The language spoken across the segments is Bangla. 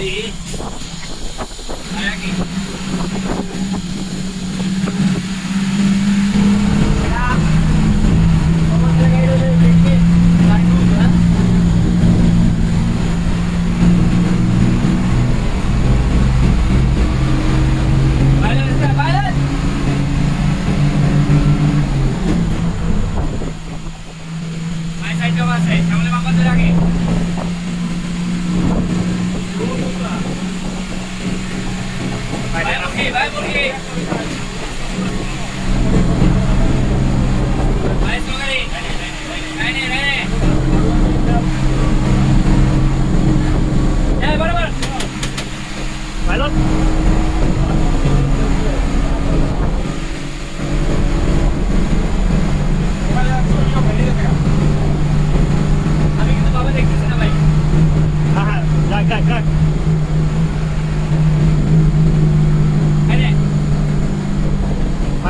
Ready? Maggie. Terima kasih. Jangan lupa lagi. Okay.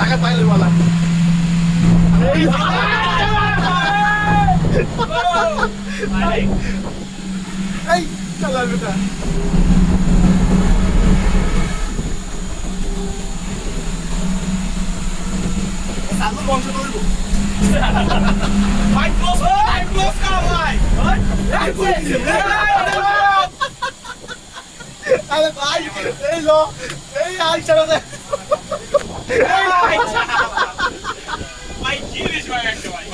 টাকা পাইলে বলা এই চালা বেটা সাধু বংশ ধরব ভাই ক্লোজ ভাই ক্লোজ কর ভাই Ale vai, ei lo, ei ai chalo de. Ei ai chalo. Vai, que eles vai acabar.